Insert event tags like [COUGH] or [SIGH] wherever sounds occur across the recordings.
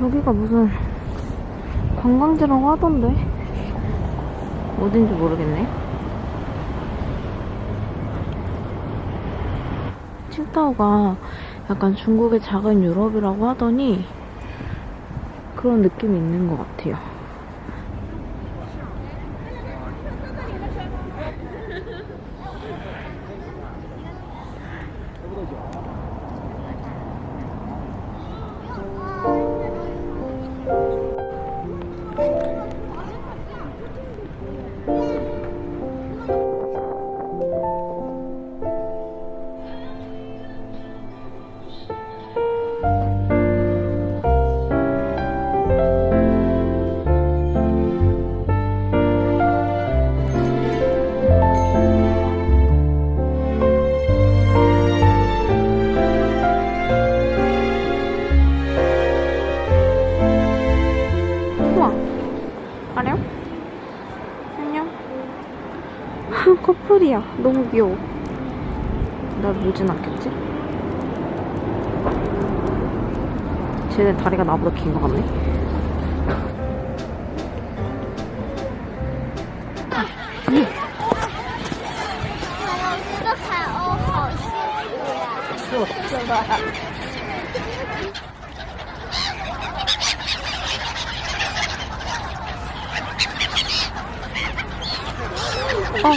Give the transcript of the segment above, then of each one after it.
여기가 무슨 관광지라고 하던데? 어딘지 모르겠네. 칭다오가 약간 중국의 작은 유럽이라고 하더니 그런 느낌이 있는 것 같아요 커플이야. 너무 귀여워. 날 물진 않겠지? 쟤네 다리가 나보다 긴 것 같네. 아, 아,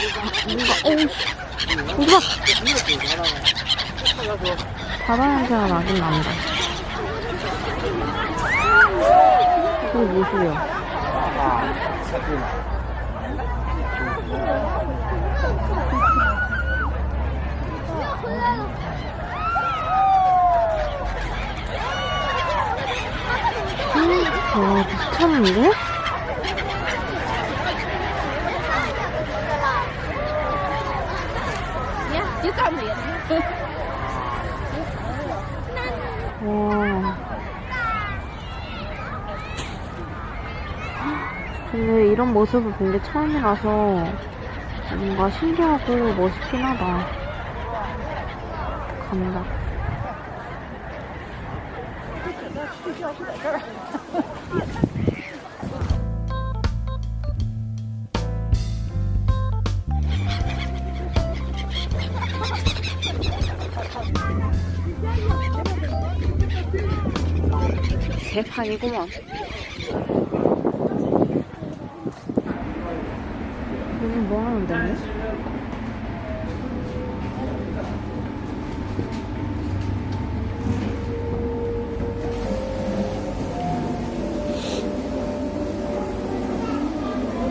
우와. 바다 냄새가 나긴 난다. 이게 무엇이야? 근데 이런 모습을 본 게 처음이라서 뭔가 신기하고 멋있긴 하다. 간다. [LAUGHS] 세 판이구먼. 여기 뭐 하는 데니?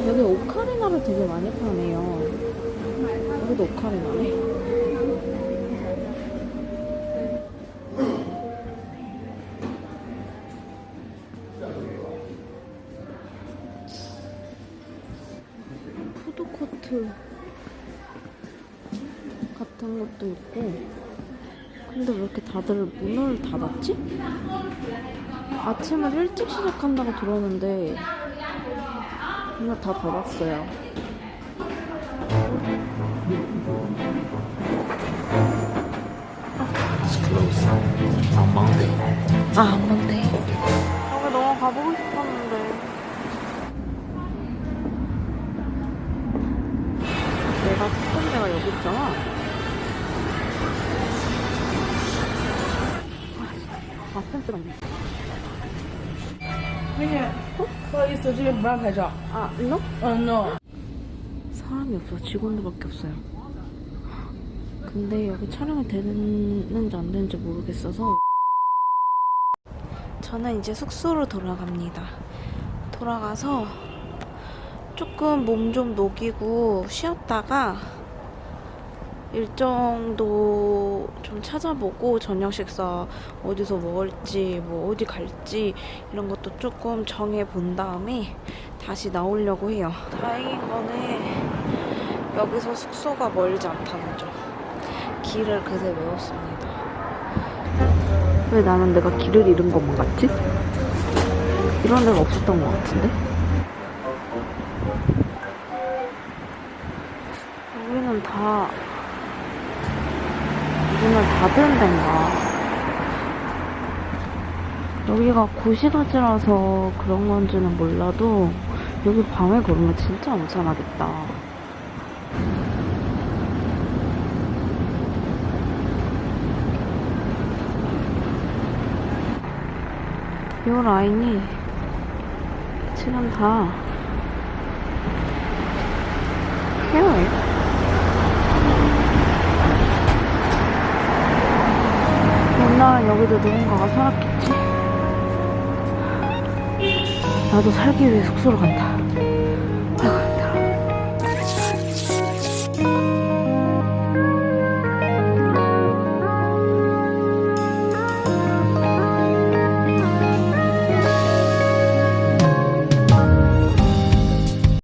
여기 오카리나를 되게 많이 파네요. 여기도 오카리나네. 푸드코트 같은 것도 있고. 근데 왜 이렇게 다들 문을 닫았지? 아침을 일찍 시작한다고 들었는데 문을 다 닫았어요. It's closed. On Monday. 아, 안 뭔데? 여기 너무 가보고 싶었는데. 내가 샀던 데가 여기 있잖아. 아, 센스가 있네. 선생님, 거기 소주에 뭐랑 가져? 아, 이거? 어, 너. 사람이 없어. 직원들밖에 없어요. 근데 여기 촬영이 되는지 안 되는지 모르겠어서 저는 이제 숙소로 돌아갑니다. 돌아가서 조금 몸 좀 녹이고 쉬었다가 일정도 좀 찾아보고 저녁 식사 어디서 먹을지 뭐 어디 갈지 이런 것도 조금 정해 본 다음에 다시 나오려고 해요. 다행인 거는 여기서 숙소가 멀지 않다는 점. 길을 그새 외웠습니다. 왜 나는 내가 길을 잃은 것만 같지? 이런 데가 없었던 것 같은데? 다 문을 닫은 데인가? 여기가 고시가지라서 그런 건지는 몰라도 여기 밤에 걸으면 진짜 엄청나겠다. 이 라인이 지금 다 헤어예요. 옛날엔 여기도 누군가가 살았겠지? 나도 살기 위해 숙소로 간다.